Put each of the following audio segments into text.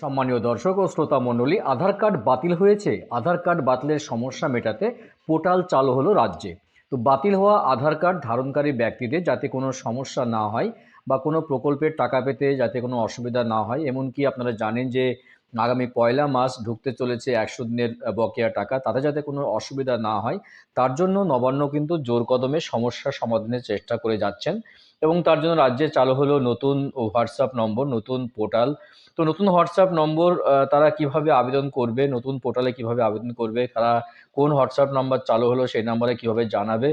সম্মানীয় দর্শক ও শ্রোতা মণ্ডলী, আধার কার্ড বাতিল হয়েছে। আধার কার্ড বাতিলের সমস্যা মেটাতে পোর্টাল চালু হলো রাজ্যে। তো বাতিল হওয়া আধার কার্ড ধারণকারী ব্যক্তিদের যাতে কোনো সমস্যা না হয় বা কোনো প্রকল্পের টাকা পেতে যাতে কোনো অসুবিধা না হয়, এমনকি আপনারা জানেন যে আগামী পয়লা মাস ঢুকতে চলেছে একশো দিনের বকেয়া টাকা। তাতে যাতে কোনো অসুবিধা না হয়, তার জন্য নবান্ন কিন্তু জোর কদমে সমস্যা সমাধানের চেষ্টা করে যাচ্ছেন এবং তার জন্য রাজ্যে চালু হলো নতুন হোয়াটসঅ্যাপ নম্বর, নতুন পোর্টাল। তো নতুন হোয়াটসঅ্যাপ নম্বর তারা কীভাবে আবেদন করবে, নতুন পোর্টালে কীভাবে আবেদন করবে, তারা কোন হোয়াটসঅ্যাপ নাম্বার চালু হলো সেই নাম্বারে কীভাবে জানাবে,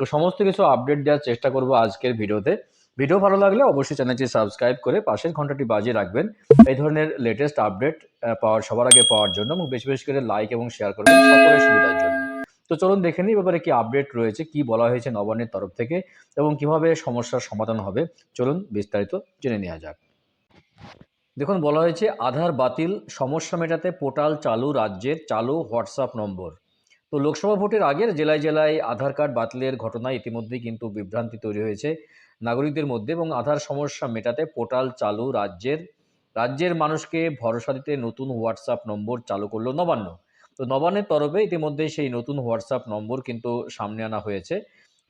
তো সমস্ত কিছু আপডেট দেওয়ার চেষ্টা করব আজকের ভিডিওতে। ভিডিও ভালো লাগলে অবশ্যই চ্যানেলটি সাবস্ক্রাইব করে পাশের ঘন্টাটি বাজিয়ে রাখবেন। এই ধরনের লেটেস্ট আপডেট পাওয়ার, সবার আগে পাওয়ার জন্য এবং বেশি বেশি করে লাইক এবং শেয়ার করবেন সকলের সুবিধার জন্য। তো চলুন দেখে নিই ব্যাপারে কি আপডেট রয়েছে, কি বলা হয়েছে নবান্নের তরফ থেকে এবং কীভাবে সমস্যার সমাধান হবে। চলুন বিস্তারিত জেনে নেওয়া যাক। দেখুন, বলা হয়েছে আধার বাতিল, সমস্যা মেটাতে পোর্টাল চালু রাজ্যের চালু হোয়াটসঅ্যাপ নম্বর। তো লোকসভা ভোটের আগের জেলায় জেলায় আধার কার্ড বাতিলের ঘটনায় ইতিমধ্যেই কিন্তু বিভ্রান্তি তৈরি হয়েছে। নাগরিকদের মধ্যে এবং আধার সমস্যা মেটাতে পোর্টাল চালু রাজ্যের রাজ্যের মানুষকে ভরসা দিতে নতুন হোয়াটসঅ্যাপ নম্বর চালু করল নবান্ন। তো নবান্নের তরফে ইতিমধ্যে সেই নতুন হোয়াটসঅ্যাপ নম্বর কিন্তু সামনে আনা হয়েছে।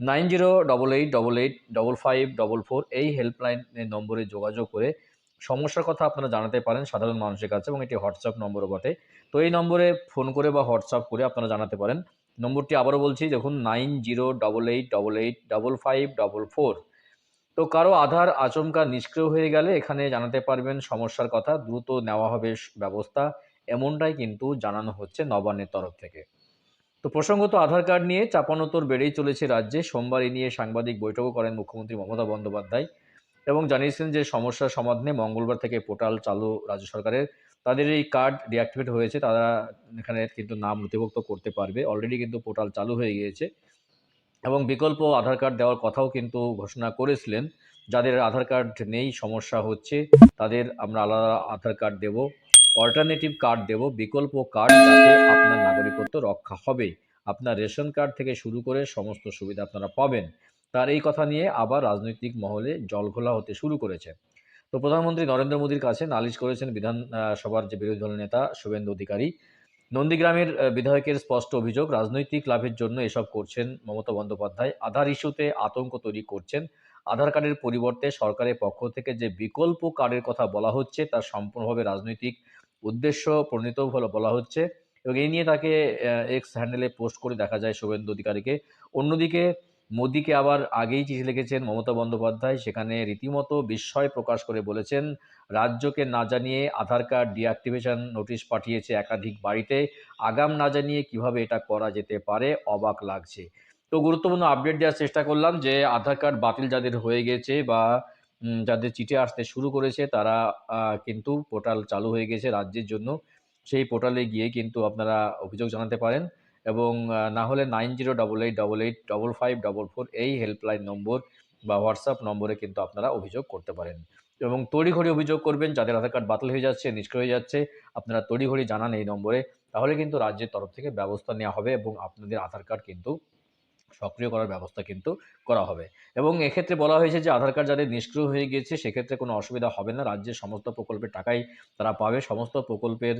Nine zero double eight double eight double five double four এই হেল্পলাইনের নম্বরে যোগাযোগ করে সমস্যার কথা আপনারা জানাতে পারেন সাধারণ মানুষের কাছে এবং এটি হোয়াটসঅ্যাপ নম্বরও বটে। তো এই নম্বরে ফোন করে বা হোয়াটসঅ্যাপ করে আপনারা জানাতে পারেন। নম্বরটি আবারও বলছি, দেখুন, nine zero double eight double eight double five double four. তো কারও আধার আচমকা নিষ্ক্রিয় হয়ে গেলে এখানে জানাতে পারবেন সমস্যার কথা, দ্রুত নেওয়া হবে ব্যবস্থা। এমনটাই কিন্তু জানানো হচ্ছে নবান্নের তরফ থেকে। তো প্রসঙ্গত আধার কার্ড নিয়ে চাপানোতর বেড়েই চলেছে রাজ্যে। সোমবার এ নিয়ে সাংবাদিক বৈঠকও করেন মুখ্যমন্ত্রী মমতা বন্দ্যোপাধ্যায় এবং জানিয়েছেন যে সমস্যার সমাধানে মঙ্গলবার থেকে পোর্টাল চালু রাজ্য সরকারের। তাদের এই কার্ড ডিঅ্যাক্টিভেট হয়েছে, তারা এখানে কিন্তু নাম নথিভুক্ত করতে পারবে। অলরেডি কিন্তু পোর্টাল চালু হয়ে গিয়েছে। এবং বিকল্প আধার কার্ড দেওয়ার কথাও কিন্তু ঘোষণা করেছিলেন। যাদের আধার কার্ড নেই সমস্যা হচ্ছে তাদের আমরা আলাদা আধার কার্ড দেব অল্টারনেটিভ কার্ড দেব বিকল্প কার্ড যাতে আপনার নাগরিকত্ব রক্ষা হবে। আপনার রেশন কার্ড থেকে শুরু করে সমস্ত সুবিধা আপনারা পাবেন। তার এই কথা নিয়ে আবার রাজনৈতিক মহলে জলঘোলা হতে শুরু করেছে। তো প্রধানমন্ত্রী নরেন্দ্র মোদীর কাছে নালিশ করেছেন বিধান আহ, সভার যে বিরোধী দলের নেতা শুভেন্দু অধিকারী। নন্দীগ্রামের বিধায়কের স্পষ্ট অভিযোগ, রাজনৈতিক লাভের জন্য এসব করছেন মমতা বন্দ্যোপাধ্যায়। আধার ইস্যুতে আতঙ্ক তৈরি করছেন। আধার কার্ডের পরিবর্তে সরকারের পক্ষ থেকে যে বিকল্প কার্ডের কথা বলা হচ্ছে তার সম্পূর্ণভাবে রাজনৈতিক উদ্দেশ্য প্রণীত বলা হচ্ছে এবং এই নিয়ে তাকে এক্স হ্যান্ডেলে পোস্ট করে দেখা যায় শুভেন্দু অধিকারীকে। অন্যদিকে মোদিকে আবার আগেই চিঠি লিখেছেন মমতা বন্দ্যোপাধ্যায়। সেখানে রীতিমতো বিস্ময় প্রকাশ করে বলেছেন, রাজ্যকে না জানিয়ে আধার কার্ড ডিঅ্যাক্টিভেশন নোটিশ পাঠিয়েছে একাধিক বাড়িতে। আগাম না জানিয়ে কীভাবে এটা করা যেতে পারে? অবাক লাগছে। তো গুরুত্বপূর্ণ আপডেট দেওয়ার চেষ্টা করলাম যে, আধার কার্ড বাতিল যাদের হয়ে গেছে বা যাদের চিঠি আসতে শুরু করেছে, তারা কিন্তু পোর্টাল চালু হয়ে গেছে রাজ্যের জন্য। সেই পোর্টালে গিয়ে কিন্তু আপনারা অভিযোগ জানাতে পারেন। এবং না হলে nine zero double eight double eight, double five, double four এই হেল্পলাইন নম্বর বা হোয়াটসঅ্যাপ নম্বরে কিন্তু আপনারা অভিযোগ করতে পারেন। এবং তড়িঘড়ি অভিযোগ করবেন, যাদের আধার কার্ড বাতিল হয়ে যাচ্ছে, নিষ্ক্রিয় হয়ে যাচ্ছে, আপনারা তড়িঘড়ি জানান এই নম্বরে। তাহলে কিন্তু রাজ্যের তরফ থেকে ব্যবস্থা নেওয়া হবে এবং আপনাদের আধার কার্ড কিন্তু সক্রিয় করার ব্যবস্থা কিন্তু করা হবে। এবং এক্ষেত্রে বলা হয়েছে যে আধার কার্ড যাদের নিষ্ক্রিয় হয়ে গিয়েছে, সেক্ষেত্রে কোনো অসুবিধা হবে না। রাজ্যের সমস্ত প্রকল্পের টাকাই তারা পাবে, সমস্ত প্রকল্পের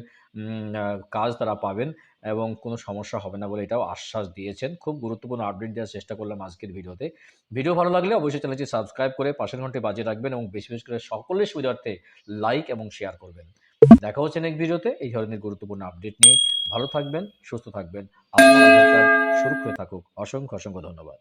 কাজ তারা পাবেন এবং কোনো সমস্যা হবে না বলে এটাও আশ্বাস দিয়েছেন। খুব গুরুত্বপূর্ণ আপডেট দেওয়ার চেষ্টা করলাম আজকের ভিডিওতে। ভিডিও ভালো লাগলে অবশ্যই চ্যানেলটি সাবস্ক্রাইব করে পাশের ঘন্টে বাজিয়ে রাখবেন এবং বেশি বেশি করে সকলের সুবিধার্থে লাইক এবং শেয়ার করবেন। দেখা হচ্ছে নেক্সট ভিডিওতে। এই ধরনের গুরুত্বপূর্ণ আপডেট নিয়ে ভালো থাকবেন, সুস্থ থাকবেন। আপনার সুরক্ষিত থাকুক। অসংখ্য অসংখ্য ধন্যবাদ।